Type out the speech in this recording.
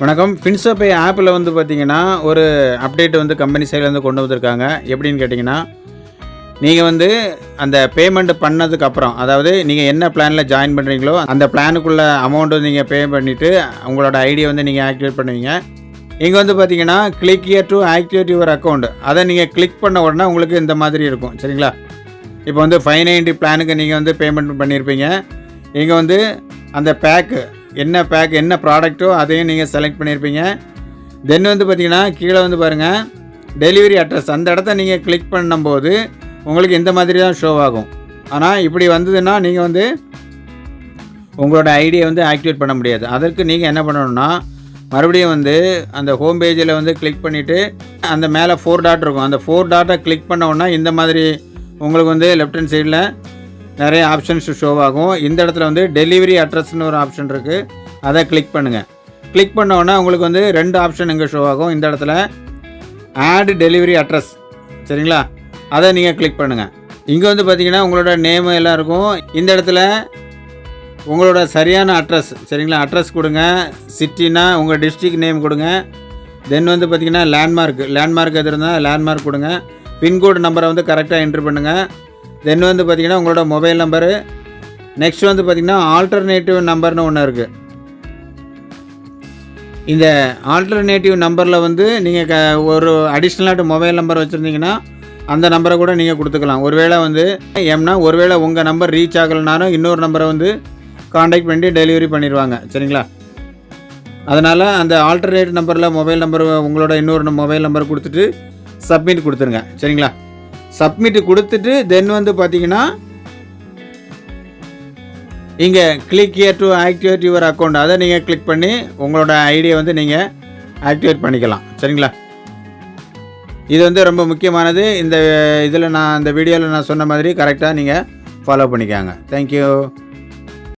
வணக்கம். ஃபின்சோபே ஆப்பில் வந்து பார்த்தீங்கன்னா ஒரு அப்டேட் வந்து கம்பெனி சைட்லேருந்து கொண்டு வந்திருக்காங்க. எப்படின்னு கேட்டிங்கன்னா நீங்கள் வந்து அந்த பேமெண்ட் பண்ணதுக்கப்புறம் அதாவது நீங்கள் என்ன பிளானில் ஜாயின் பண்ணுறீங்களோ அந்த பிளானுக்குள்ள அமௌண்ட்டு நீங்கள் பே பண்ணிவிட்டு உங்களோட ஐடியை வந்து நீங்கள் ஆக்டிவேட் பண்ணுவீங்க. இங்கே வந்து பார்த்தீங்கன்னா click here to activate your account அதை நீங்கள் கிளிக் பண்ண உடனே உங்களுக்கு இந்த மாதிரி இருக்கும். சரிங்களா? இப்போ வந்து ஃபைவ் நைன்ட்டி பிளானுக்கு நீங்கள் வந்து பேமெண்ட் பண்ணியிருப்பீங்க இங்கே வந்து அந்த பேக்கு என்ன பேக் என்ன ப்ராடக்ட்டோ அதையும் நீங்கள் செலக்ட் பண்ணியிருப்பீங்க தென் வந்து பார்த்தீங்கன்னா கீழே வந்து பாருங்கள் டெலிவரி அட்ரஸ் அந்த இடத்த நீங்கள் கிளிக் பண்ணும்போது உங்களுக்கு இந்த மாதிரி தான் ஷோ ஆகும். ஆனால் இப்படி வந்ததுன்னா நீங்கள் வந்து உங்களோட ஐடியை வந்து ஆக்டிவேட் பண்ண முடியாது. அதற்கு நீங்கள் என்ன பண்ணணும்னா மறுபடியும் வந்து அந்த ஹோம் பேஜில் வந்து கிளிக் பண்ணிவிட்டு அந்த மேலே ஃபோர் டாட் இருக்கும். அந்த ஃபோர் டாட்டை கிளிக் பண்ண உடனே இந்த மாதிரி உங்களுக்கு வந்து லெஃப்ட் ஹேண்ட் சைடில் நிறைய ஆப்ஷன்ஸ் ஷோ ஆகும். இந்த இடத்துல வந்து டெலிவரி அட்ரஸ்னு ஒரு ஆப்ஷன் இருக்குது அதை கிளிக் பண்ணுங்கள் கிளிக் பண்ண உங்களுக்கு வந்து ரெண்டு ஆப்ஷன் இங்கே ஷோ ஆகும். இந்த இடத்துல ஆட் டெலிவரி அட்ரஸ் சரிங்களா? அதை நீங்கள் கிளிக் பண்ணுங்கள் இங்கே வந்து பார்த்தீங்கன்னா உங்களோட நேம் எல்லாம் இருக்கும். இந்த இடத்துல உங்களோட சரியான அட்ரஸ் சரிங்களா? அட்ரஸ் கொடுங்க. சிட்டினா உங்கள் டிஸ்ட்ரிக்ட் நேம் கொடுங்க. தென் வந்து பார்த்தீங்கன்னா லேண்ட்மார்க் லேண்ட்மார்க் எது இருந்தால் லேண்ட்மார்க் கொடுங்க. பின்கோடு நம்பரை வந்து கரெக்டாக என்ட்ரு பண்ணுங்கள் தென் வந்து பார்த்திங்கன்னா உங்களோட மொபைல் நம்பரு நெக்ஸ்ட் வந்து பார்த்திங்கன்னா ஆல்டர்னேட்டிவ் நம்பர்னு ஒன்று இருக்குது இந்த ஆல்டர்னேட்டிவ் நம்பரில் வந்து நீங்கள் க ஒரு அடிஷ்னலாக மொபைல் நம்பர் வச்சுருந்தீங்கன்னா அந்த நம்பரை கூட நீங்கள் கொடுத்துக்கலாம். ஒருவேளை வந்து ஏம்னா ஒருவேளை உங்கள் நம்பர் ரீச் ஆகலைனாலும் இன்னொரு நம்பரை வந்து காண்டாக்ட் பண்ணி டெலிவரி பண்ணிடுவாங்க. சரிங்களா? அதனால் அந்த ஆல்டர்னேட் நம்பரில் மொபைல் நம்பர் உங்களோட இன்னொரு மொபைல் நம்பர் கொடுத்துட்டு சப்மிட் கொடுத்துருங்க. சரிங்களா? சப்மிட் கொடுத்துட்டு தென் வந்து பார்த்தீங்கன்னா இங்கே click here to activate your account அதை நீங்கள் கிளிக் பண்ணி உங்களோட ஐடியை வந்து நீங்கள் ஆக்டிவேட் பண்ணிக்கலாம். சரிங்களா? இது வந்து ரொம்ப முக்கியமானது. இந்த இதில் நான் இந்த வீடியோவில் நான் சொன்ன மாதிரி கரெக்டாக நீங்கள் ஃபாலோ பண்ணிக்காங்க. தேங்க்யூ